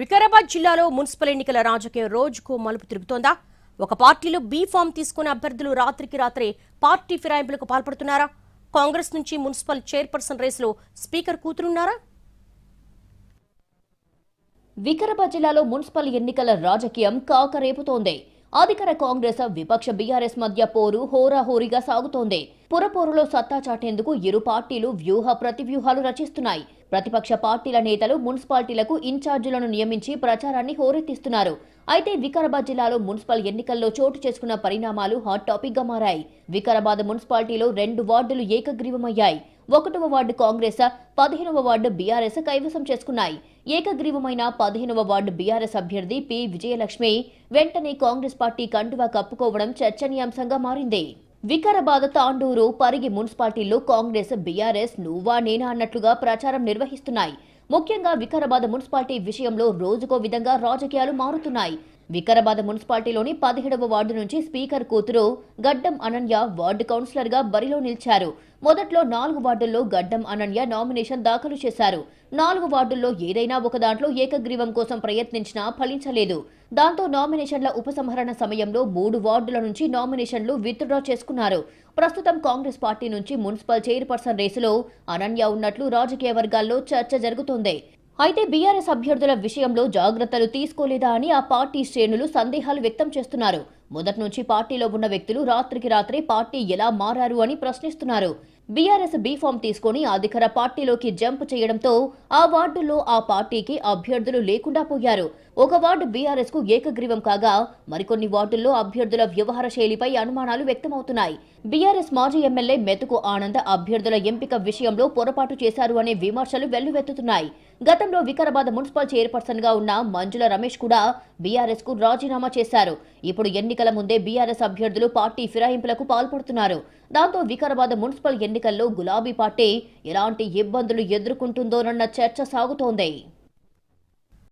వికారాబాద్ జిల్లాలో మున్సిపల్ ఎన్నికల రాజకీయం రోజుకు మలుపు తిరుగుతోందా? ఒక పార్టీలో బీ ఫామ్ తీసుకున్న అభ్యర్థులు రాత్రికి రాత్రే పార్టీ ఫిరాయింపులకు పాల్పడుతున్నారా? కాంగ్రెస్ నుంచి మున్సిపల్ చైర్పర్సన్ రేసులో స్పీకర్ కూతురున్నారా? వికారాబాద్ జిల్లాలో మున్సిపల్ ఎన్నికల రాజకీయం కాకరేపుతోంది. అధికార కాంగ్రెస్ విపక్ష బీఆర్ఎస్ మధ్య పోరు హోరాహోరీగా సాగుతోంది. పురపోరులో సత్తా చాటేందుకు ఇరు పార్టీలు వ్యూహ ప్రతివ్యూహాలు రచిస్తున్నాయి. ప్రతిపక్ష పార్టీల నేతలు మున్సిపాలిటీలకు ఇన్ఛార్జీలను నియమించి ప్రచారాన్ని హోరెత్తిస్తున్నారు. అయితే వికారాబాద్ జిల్లాలో మున్సిపల్ ఎన్నికల్లో చోటు చేసుకున్న పరిణామాలు హాట్ టాపిక్గా మారాయి. వికారాబాద్ మున్సిపాలిటీలో రెండు వార్డులు ఏకగ్రీవమయ్యాయి. ఒకటవ వార్డు కాంగ్రెస్ పదిహేనవ వార్డు బీఆర్ఎస్ కైవసం చేసుకున్నాయి. ఏకగ్రీవమైన పదిహేనవ వార్డు బీఆర్ఎస్ అభ్యర్థి పి. విజయలక్ష్మి వెంటనే కాంగ్రెస్ పార్టీ కండువా కప్పుకోవడం చర్చనీయాంశంగా మారింది. వికారాబాద్ తాండూరు పరిగి మున్సిపాలిటీల్లో కాంగ్రెస్ బీఆర్ఎస్ నువ్వా నేనా అన్నట్లుగా ప్రచారం నిర్వహిస్తున్నాయి. ముఖ్యంగా వికారాబాద్ మున్సిపాలిటీ విషయంలో రోజుకో విధంగా రాజకీయాలు మారుతున్నాయి. వికారాబాద్ మున్సిపాలిటీలోని పదిహేడవ వార్డు నుంచి స్పీకర్ కూతురు గడ్డం అనన్య వార్డు కౌన్సిలర్గా బరిలో నిలిచారు. మొదట్లో నాలుగు వార్డుల్లో గడ్డం అనన్య నామినేషన్ దాఖలు చేశారు. నాలుగు వార్డుల్లో ఏదైనా ఒక దాంట్లో ఏకగ్రీవం కోసం ప్రయత్నించినా ఫలించలేదు. దాంతో నామినేషన్ల ఉపసంహరణ సమయంలో మూడు వార్డుల నుంచి నామినేషన్లు విత్డ్రా చేసుకున్నారు. ప్రస్తుతం కాంగ్రెస్ పార్టీ నుంచి మున్సిపల్ చైర్పర్సన్ రేసులో అనన్య ఉన్నట్లు రాజకీయ వర్గాల్లో చర్చ జరుగుతోంది. అయితే బీఆర్ఎస్ అభ్యర్థుల విషయంలో జాగ్రత్తలు తీసుకోలేదా అని ఆ పార్టీ శ్రేణులు సందేహాలు వ్యక్తం చేస్తున్నారు. మొదటి నుంచి పార్టీలో ఉన్న వ్యక్తులు రాత్రికి రాత్రే పార్టీ ఎలా మారారు అని ప్రశ్నిస్తున్నారు. బీఆర్ఎస్ బీఫామ్ తీసుకొని అధికార పార్టీలోకి జంప్ చేయడంతో ఆ వార్డుల్లో ఆ పార్టీకి అభ్యర్థులు లేకుండా పోయారు. ఒక వార్డు బీఆర్ఎస్కు ఏకగ్రీవం కాగా మరికొన్ని వార్డుల్లో అభ్యర్థుల వ్యవహార శైలిపై అనుమానాలు వ్యక్తమవుతున్నాయి. బీఆర్ఎస్ మాజీ ఎమ్మెల్యే మెతుకు ఆనంద్ అభ్యర్థుల ఎంపిక విషయంలో పొరపాటు చేశారు అనే విమర్శలు వెల్లువెత్తుతున్నాయి. గతంలో వికారాబాద్ మున్సిపల్ చైర్పర్సన్గా ఉన్న మంజుల రమేష్ కూడా బీఆర్ఎస్కు రాజీనామా చేశారు. ఇప్పుడు ఎన్నికల ముందే బీఆర్ఎస్ అభ్యర్థులు పార్టీ ఫిరాయింపులకు పాల్పడుతున్నారు. దాంతో వికారాబాద్ మున్సిపల్ ఎన్నికల్లో గులాబీ పార్టీ ఎలాంటి ఇబ్బందులు ఎదుర్కొంటుందోనన్న చర్చ సాగుతోంది.